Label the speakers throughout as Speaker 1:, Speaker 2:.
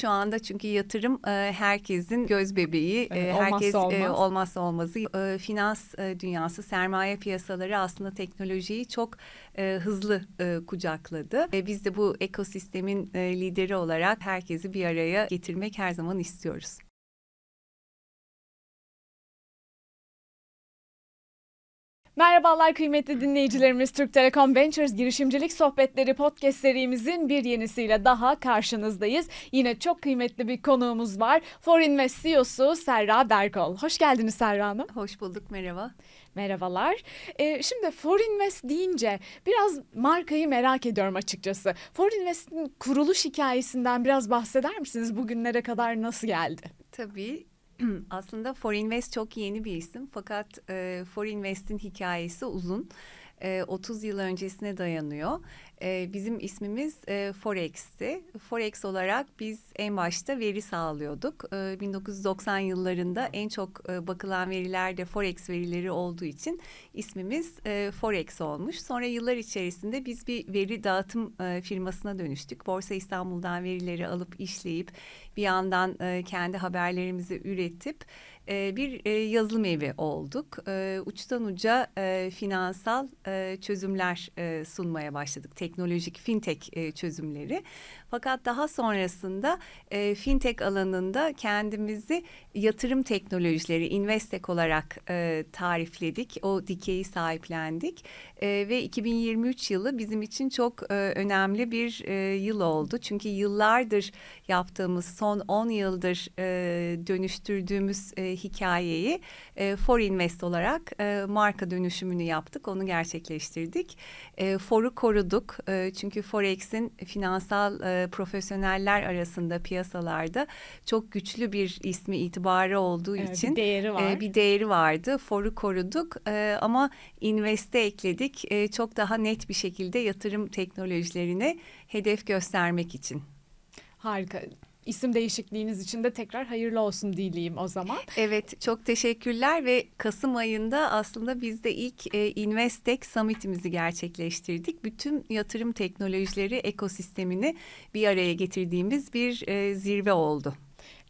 Speaker 1: şu anda çünkü yatırım e, herkesin göz bebeği,
Speaker 2: Evet,
Speaker 1: e, herkes
Speaker 2: olmazsa
Speaker 1: e,
Speaker 2: olmaz.
Speaker 1: olmazsa olmazı. E, finans e, dünyası, sermaye piyasaları aslında teknolojiyi çok e, hızlı e, kucakladı. E, biz de bu ekosistemin e, lideri olarak herkesi bir araya getirmek her zaman istiyoruz.
Speaker 2: Merhabalar kıymetli dinleyicilerimiz. Türk Telekom Ventures girişimcilik sohbetleri podcast serimizin bir yenisiyle daha karşınızdayız. Yine çok kıymetli bir konuğumuz var. Forinvest CEO'su Serra Berkol. Hoş geldiniz Serra Hanım.
Speaker 1: Hoş bulduk, merhaba.
Speaker 2: Merhabalar. Ee, şimdi Forinvest deyince biraz markayı merak ediyorum açıkçası. Forinvest'in kuruluş hikayesinden biraz bahseder misiniz? Bugünlere kadar nasıl geldi?
Speaker 1: Tabii aslında Forinvest çok yeni bir isim fakat e, Forinvest'in hikayesi uzun. E, 30 yıl öncesine dayanıyor. E, bizim ismimiz e, Forex'ti. Forex olarak biz en başta veri sağlıyorduk. E, 1990 yıllarında en çok e, bakılan veriler de Forex verileri olduğu için ismimiz e, Forex olmuş. Sonra yıllar içerisinde biz bir veri dağıtım e, firmasına dönüştük. Borsa İstanbul'dan verileri alıp işleyip bir yandan e, kendi haberlerimizi üretip e, bir e, yazılım evi olduk. E, uçtan uca finansal çözümler sunmaya başladık. Teknolojik fintech çözümleri. Fakat daha sonrasında e, fintech alanında kendimizi yatırım teknolojileri, investec olarak tarifledik. O dikeyi sahiplendik. Ve 2023 yılı bizim için çok önemli bir yıl oldu. Çünkü yıllardır yaptığımız, son 10 yıldır dönüştürdüğümüz hikayeyi e, For Invest olarak e, marka dönüşümünü yaptık. Onu gerçekleştirdik. E, For'u koruduk. E, çünkü Forex'in finansal e, profesyoneller arasında piyasalarda çok güçlü bir ismi itibarı olduğu
Speaker 2: Evet,
Speaker 1: için
Speaker 2: bir değeri var.
Speaker 1: e, bir değeri vardı. For'u koruduk e, ama Invest'e ekledik. E, çok daha net bir şekilde yatırım teknolojilerine hedef göstermek için.
Speaker 2: Harika. İsim değişikliğiniz için de tekrar hayırlı olsun dileyim o zaman.
Speaker 1: Evet çok teşekkürler ve Kasım ayında aslında biz de ilk e, Investec Summit'imizi gerçekleştirdik. Bütün yatırım teknolojileri ekosistemini bir araya getirdiğimiz bir e, zirve oldu.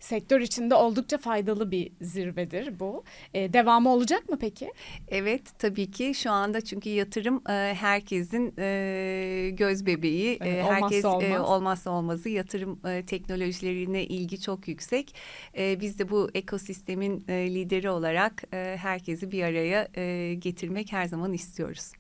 Speaker 2: Sektör içinde oldukça faydalı bir zirvedir bu. Ee, devamı olacak mı peki?
Speaker 1: Evet tabii ki şu anda çünkü yatırım e, herkesin e, göz bebeği. E,
Speaker 2: Evet, olmazsa
Speaker 1: herkes
Speaker 2: olmaz.
Speaker 1: e, olmazsa olmazı yatırım e, teknolojilerine ilgi çok yüksek. E, biz de bu ekosistemin e, lideri olarak e, herkesi bir araya e, getirmek her zaman istiyoruz.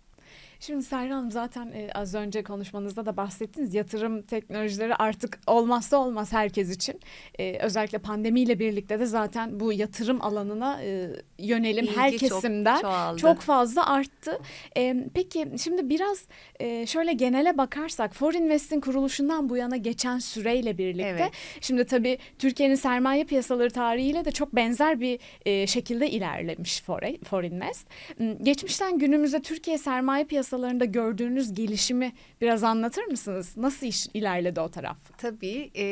Speaker 2: Şimdi Serra Hanım zaten e, az önce konuşmanızda da bahsettiniz. Yatırım teknolojileri artık olmazsa olmaz herkes için. E, özellikle pandemiyle birlikte de zaten bu yatırım alanına e, yönelim
Speaker 1: İlgi
Speaker 2: her
Speaker 1: çok
Speaker 2: kesimden
Speaker 1: çoğaldı.
Speaker 2: çok fazla arttı. E, peki şimdi biraz e, şöyle genele bakarsak Forinvest'in kuruluşundan bu yana geçen süreyle birlikte
Speaker 1: Evet.
Speaker 2: şimdi tabii Türkiye'nin sermaye piyasaları tarihiyle de çok benzer bir e, şekilde ilerlemiş Forinvest. Geçmişten günümüze Türkiye sermaye piyasalarında gördüğünüz gelişimi biraz anlatır mısınız? Nasıl iş ilerledi o taraf?
Speaker 1: Tabii e,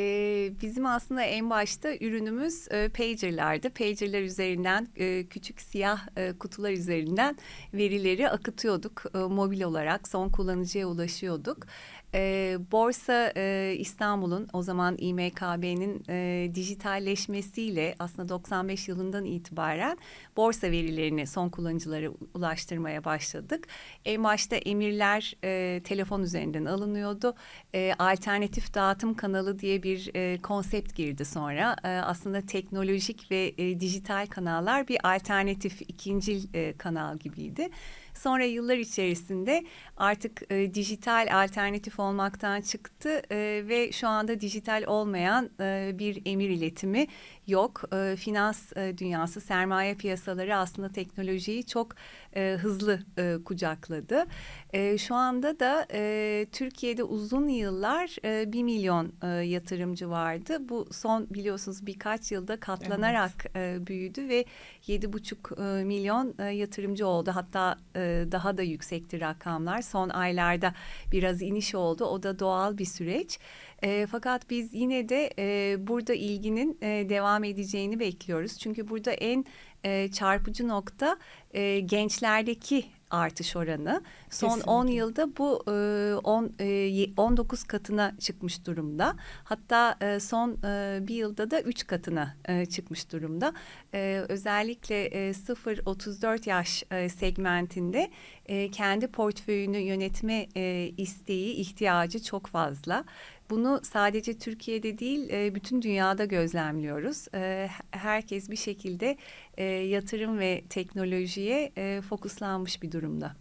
Speaker 1: bizim aslında en başta ürünümüz e, pager'lardı. Pager'lar üzerinden e, küçük siyah e, kutular üzerinden verileri akıtıyorduk e, mobil olarak son kullanıcıya ulaşıyorduk. E, Borsa e, İstanbul'un o zaman İMKB'nin e, dijitalleşmesiyle aslında 95 yılından itibaren borsa verilerini son kullanıcılara ulaştırmaya başladık. En başta emirler e, telefon üzerinden alınıyordu. E, alternatif dağıtım kanalı diye bir e, konsept girdi sonra. E, aslında teknolojik ve e, dijital kanallar bir alternatif ikinci e, kanal gibiydi. Sonra yıllar içerisinde artık e, dijital alternatif olmaktan çıktı e, ve şu anda dijital olmayan e, bir emir iletimi yok. E, finans e, dünyası, sermaye piyasaları aslında teknolojiyi çok e, hızlı e, kucakladı. E, şu anda da e, Türkiye'de uzun yıllar e, 1 milyon e, yatırımcı vardı. Bu son biliyorsunuz birkaç yılda katlanarak e, büyüdü ve 7,5 e, milyon e, yatırımcı oldu. Hatta e, daha da yüksekti rakamlar. Son aylarda biraz iniş oldu. O da doğal bir süreç. E, fakat biz yine de e, burada ilginin e, devam edeceğini bekliyoruz. Çünkü burada en e, çarpıcı nokta e, gençlerdeki artış oranı. Son
Speaker 2: Kesinlikle.
Speaker 1: 10 yılda bu e, 10 e, ye- 19 katına çıkmış durumda. Hatta e, son e, bir yılda da 3 katına e, çıkmış durumda. E, özellikle e, 0-34 yaş e, segmentinde e, kendi portföyünü yönetme e, isteği, ihtiyacı çok fazla. Bunu sadece Türkiye'de değil, e, bütün dünyada gözlemliyoruz. E, herkes bir şekilde e, yatırım ve teknolojiye fokuslanmış bir durumda.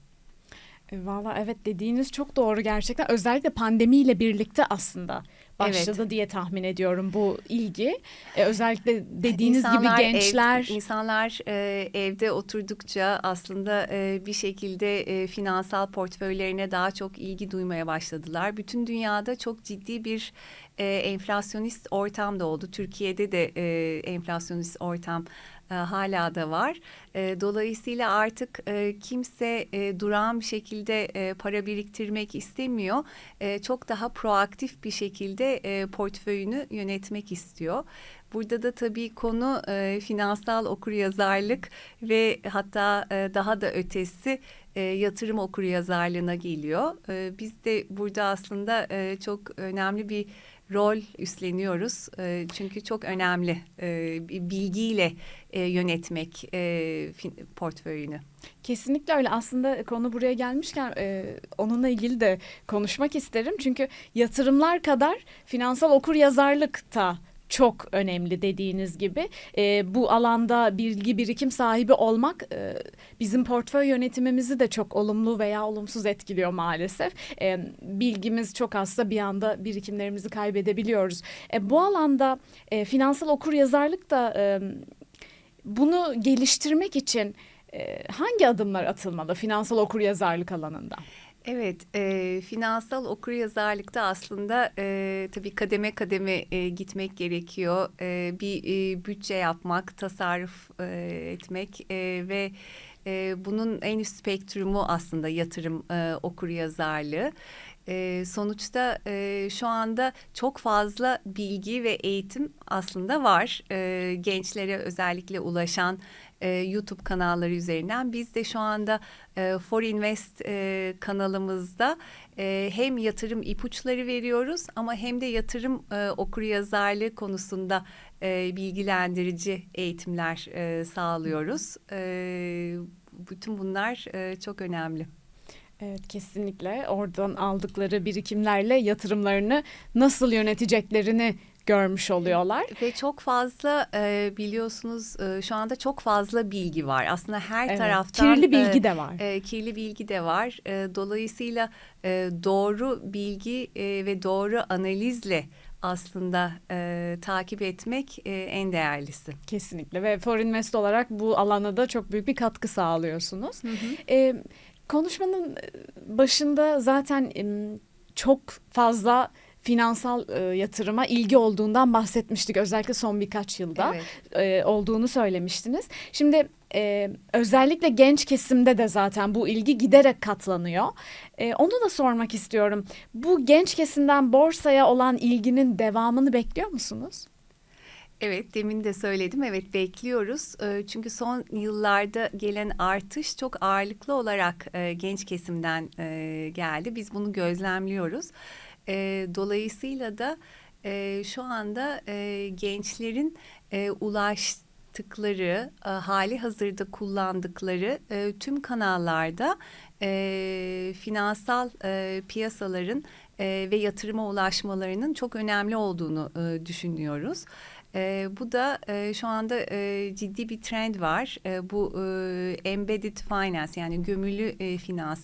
Speaker 2: Valla evet dediğiniz çok doğru gerçekten. Özellikle pandemiyle birlikte aslında başladı diye tahmin ediyorum bu ilgi. E, özellikle dediğiniz
Speaker 1: İnsanlar
Speaker 2: gibi
Speaker 1: ev-
Speaker 2: gençler
Speaker 1: insanlar e, evde oturdukça aslında e, bir şekilde e, finansal portföylerine daha çok ilgi duymaya başladılar. Bütün dünyada çok ciddi bir e, enflasyonist ortam da oldu. Türkiye'de de e, enflasyonist ortam e, hala da var. E, dolayısıyla artık e, kimse e, durağan bir şekilde e, para biriktirmek istemiyor. E, çok daha proaktif bir şekilde e, portföyünü yönetmek istiyor. Burada da tabii konu e, finansal okuryazarlık ve hatta e, daha da ötesi e, yatırım okuryazarlığına geliyor. E, biz de burada aslında e, çok önemli bir rol üstleniyoruz. E, çünkü çok önemli e, bilgiyle e, yönetmek e, portföyünü.
Speaker 2: Kesinlikle öyle. Aslında konu buraya gelmişken e, onunla ilgili de konuşmak isterim. Çünkü yatırımlar kadar finansal okuryazarlık da çok önemli dediğiniz gibi. E, bu alanda bilgi birikim sahibi olmak e, bizim portföy yönetimimizi de çok olumlu veya olumsuz etkiliyor maalesef. E, bilgimiz çok azsa bir anda birikimlerimizi kaybedebiliyoruz. E, bu alanda e, finansal okuryazarlık da e, bunu geliştirmek için e, hangi adımlar atılmalı finansal okuryazarlık alanında?
Speaker 1: Evet, e, finansal okuryazarlıkta aslında e, tabii kademe kademe e, gitmek gerekiyor. E, bir e, bütçe yapmak, tasarruf e, etmek e, ve e, bunun en üst spektrumu aslında yatırım e, okuryazarlığı. E, sonuçta e, şu anda çok fazla bilgi ve eğitim aslında var. E, gençlere özellikle ulaşan e, YouTube kanalları üzerinden. Biz de şu anda e, For Invest e, kanalımızda e, hem yatırım ipuçları veriyoruz ama hem de yatırım e, okuryazarlığı konusunda e, bilgilendirici eğitimler e, sağlıyoruz. E, bütün bunlar e, çok önemli.
Speaker 2: Evet kesinlikle oradan aldıkları birikimlerle yatırımlarını nasıl yöneteceklerini görmüş oluyorlar.
Speaker 1: Ve çok fazla e, biliyorsunuz e, şu anda çok fazla bilgi var. Aslında her
Speaker 2: Evet,
Speaker 1: taraftan
Speaker 2: kirli bilgi
Speaker 1: e,
Speaker 2: de var.
Speaker 1: e, kirli bilgi de var. E, dolayısıyla e, doğru bilgi e, ve doğru analizle aslında e, takip etmek e, en değerlisi.
Speaker 2: Kesinlikle ve For Invest olarak bu alana da çok büyük bir katkı sağlıyorsunuz. Ee, konuşmanın başında zaten çok fazla finansal e, yatırıma ilgi olduğundan bahsetmiştik. Özellikle son birkaç yılda
Speaker 1: Evet.
Speaker 2: e, olduğunu söylemiştiniz. Şimdi e, özellikle genç kesimde de zaten bu ilgi giderek katlanıyor. E, onu da sormak istiyorum. Bu genç kesimden borsaya olan ilginin devamını bekliyor musunuz?
Speaker 1: Evet, demin de söyledim. Evet, bekliyoruz. E, Çünkü son yıllarda gelen artış çok ağırlıklı olarak e, genç kesimden e, geldi. Biz bunu gözlemliyoruz. E, Dolayısıyla da e, şu anda e, gençlerin e, ulaştıkları, e, hali hazırda kullandıkları e, tüm kanallarda e, finansal e, piyasaların e, ve yatırıma ulaşmalarının çok önemli olduğunu e, düşünüyoruz. E, bu da e, şu anda e, ciddi bir trend var. E, bu e, embedded finance yani gömülü e, finans.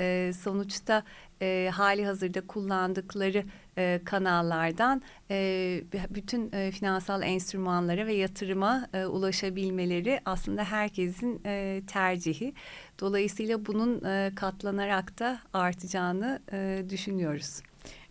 Speaker 1: E, sonuçta e, hali hazırda kullandıkları e, kanallardan e, bütün e, finansal enstrümanlara ve yatırıma e, ulaşabilmeleri aslında herkesin e, tercihi. Dolayısıyla bunun e, katlanarak da artacağını e, düşünüyoruz.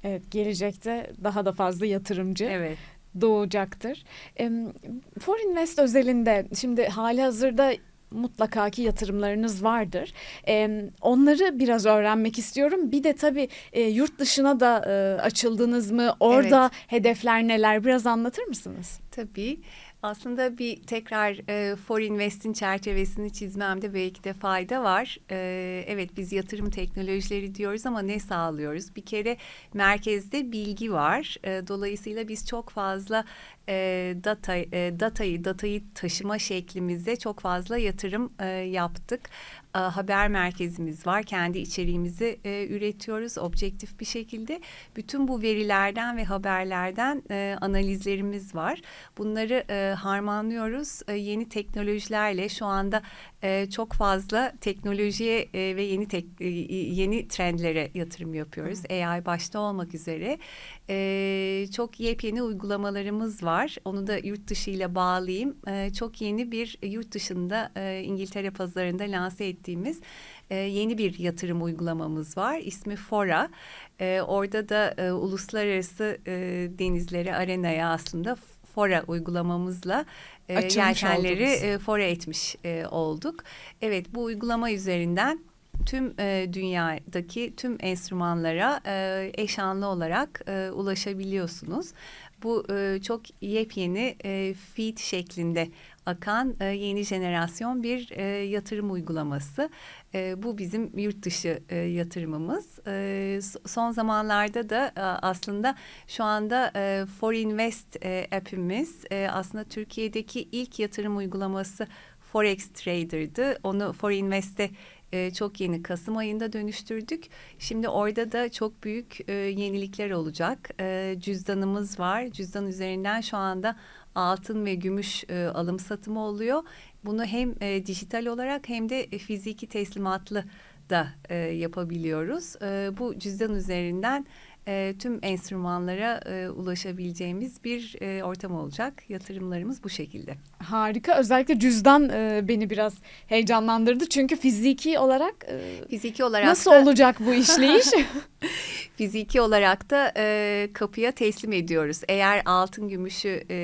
Speaker 2: Evet gelecekte daha da fazla yatırımcı
Speaker 1: Evet.
Speaker 2: doğacaktır. Em, For Invest özelinde şimdi hali hazırda mutlaka ki yatırımlarınız vardır. Em, onları biraz öğrenmek istiyorum. Bir de tabii e, yurt dışına da e, açıldınız mı? Orada hedefler neler? Biraz anlatır mısınız?
Speaker 1: Tabii. Aslında bir tekrar e, For Invest'in çerçevesini çizmemde belki de fayda var. E, evet biz yatırım teknolojileri diyoruz ama ne sağlıyoruz? Bir kere merkezde bilgi var. E, dolayısıyla biz çok fazla e, data e, datayı datayı taşıma şeklimizde çok fazla yatırım e, yaptık. E, haber merkezimiz var. Kendi içeriğimizi e, üretiyoruz objektif bir şekilde. Bütün bu verilerden ve haberlerden e, analizlerimiz var. Bunları e, harmanlıyoruz. E, yeni teknolojilerle şu anda e, çok fazla teknolojiye e, ve yeni tek, e, yeni trendlere yatırım yapıyoruz. AI başta olmak üzere. E, çok yepyeni uygulamalarımız var. Onu da yurt dışı ile bağlayayım. E, çok yeni bir yurt dışında e, İngiltere pazarında lanse ettiğimiz e, yeni bir yatırım uygulamamız var. İsmi Fora. E, orada da e, uluslararası e, denizlere, arenaya aslında Fora uygulamamızla e, yelkenleri e, fora etmiş e, olduk. Evet bu uygulama üzerinden tüm e, dünyadaki tüm enstrümanlara e, eş anlı olarak e, ulaşabiliyorsunuz. Bu e, çok yepyeni e, feed şeklinde akan e, yeni jenerasyon bir e, yatırım uygulaması. E, bu bizim yurt dışı e, yatırımımız. E, son zamanlarda da e, aslında şu anda e, For Invest e, app'imiz e, aslında Türkiye'deki ilk yatırım uygulaması Forex Trader'dı. Onu For Invest'te e, çok yeni Kasım ayında dönüştürdük. Şimdi orada da çok büyük e, yenilikler olacak. E, cüzdanımız var. Cüzdan üzerinden şu anda altın ve gümüş e, alım satımı oluyor. Bunu hem e, dijital olarak hem de e, fiziki teslimatlı da e, yapabiliyoruz. E, bu cüzdan üzerinden e, tüm enstrümanlara e, ulaşabileceğimiz bir e, ortam olacak. Yatırımlarımız bu şekilde.
Speaker 2: Harika. Özellikle cüzdan e, beni biraz heyecanlandırdı. Çünkü fiziki olarak e,
Speaker 1: Fiziki olarak
Speaker 2: nasıl
Speaker 1: da,
Speaker 2: olacak bu işleyiş?
Speaker 1: fiziki olarak da e, kapıya teslim ediyoruz. Eğer altın gümüşü e,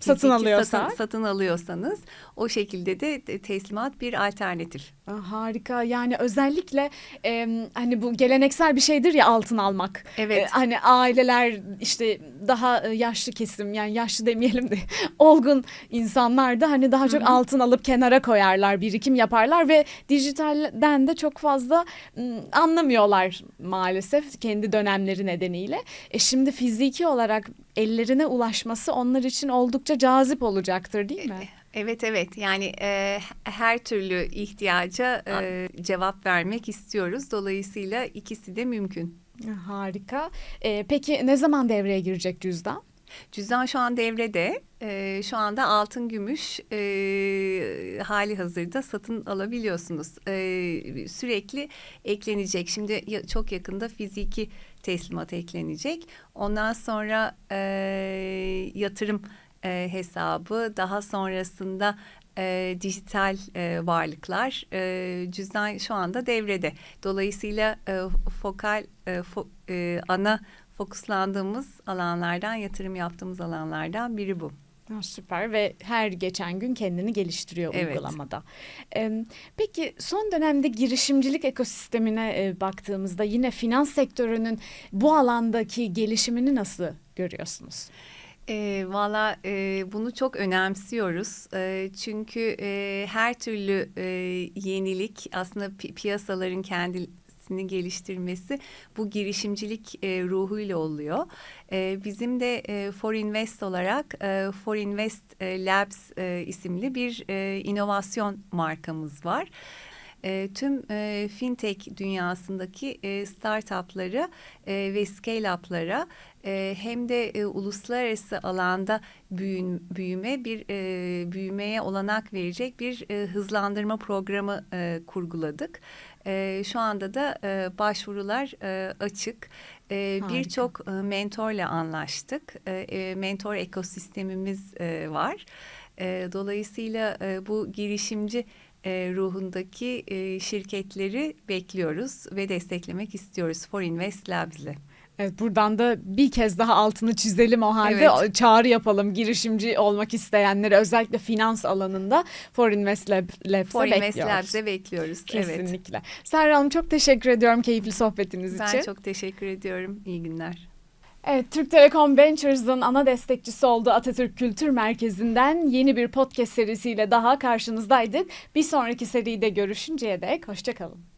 Speaker 2: Satın alıyorsak?
Speaker 1: satın, satın alıyorsanız o şekilde de teslimat bir alternatif.
Speaker 2: Harika. Yani özellikle e, hani bu geleneksel bir şeydir ya altın almak.
Speaker 1: Evet.
Speaker 2: E, hani aileler işte daha e, yaşlı kesim yani yaşlı demeyelim de olgun insanlar da hani daha çok altın alıp kenara koyarlar, birikim yaparlar ve dijitalden de çok fazla m, anlamıyorlar maalesef kendi dönemleri nedeniyle. E şimdi fiziki olarak ellerine ulaşması onlar için oldukça cazip olacaktır değil mi?
Speaker 1: Evet evet yani e, her türlü ihtiyaca e, cevap vermek istiyoruz. Dolayısıyla ikisi de mümkün.
Speaker 2: Harika. E, peki ne zaman devreye girecek cüzdan?
Speaker 1: Cüzdan şu an devrede. E, şu anda altın gümüş e, hali hazırda satın alabiliyorsunuz. E, sürekli eklenecek. Şimdi ya- çok yakında fiziki teslimat eklenecek. Ondan sonra e, yatırım e, hesabı daha sonrasında e, dijital e, varlıklar e, cüzdan şu anda devrede. Dolayısıyla e, fokal e, fo- e, ana fokuslandığımız alanlardan yatırım yaptığımız alanlardan biri bu.
Speaker 2: Ha, süper ve her geçen gün kendini geliştiriyor
Speaker 1: Evet.
Speaker 2: uygulamada. Ee, peki son dönemde girişimcilik ekosistemine e, baktığımızda yine finans sektörünün bu alandaki gelişimini nasıl görüyorsunuz?
Speaker 1: E, Valla e, bunu çok önemsiyoruz. E, çünkü e, her türlü e, yenilik aslında pi- piyasaların kendisini geliştirmesi bu girişimcilik e, ruhuyla oluyor. E, bizim de e, For Invest olarak e, For Invest e, Labs e, isimli bir e, inovasyon markamız var. E, tüm e, fintech dünyasındaki e, startupları e, ve scale-up'lara e, hem de e, uluslararası alanda büyün, büyüme bir e, büyümeye olanak verecek bir e, hızlandırma programı e, kurguladık. E, şu anda da e, başvurular e, açık. E. Birçok e, mentorla anlaştık. E, e, mentor ekosistemimiz e, var. E, dolayısıyla e, bu girişimci e, ruhundaki e, şirketleri bekliyoruz ve desteklemek istiyoruz For Invest Labs'le.
Speaker 2: Evet, buradan da bir kez daha altını çizelim o halde
Speaker 1: Evet.
Speaker 2: Çağrı yapalım girişimci olmak isteyenlere özellikle finans alanında For Invest Lab, Labs'e
Speaker 1: For Invest
Speaker 2: bekliyoruz.
Speaker 1: Labs'e bekliyoruz. Evet.
Speaker 2: Kesinlikle. Serra Hanım çok teşekkür ediyorum keyifli sohbetiniz
Speaker 1: Ben
Speaker 2: için.
Speaker 1: çok teşekkür ediyorum. İyi günler.
Speaker 2: Evet, Türk Telekom Ventures'ın ana destekçisi olduğu Atatürk Kültür Merkezi'nden yeni bir podcast serisiyle daha karşınızdaydık. Bir sonraki seride görüşünceye dek hoşçakalın.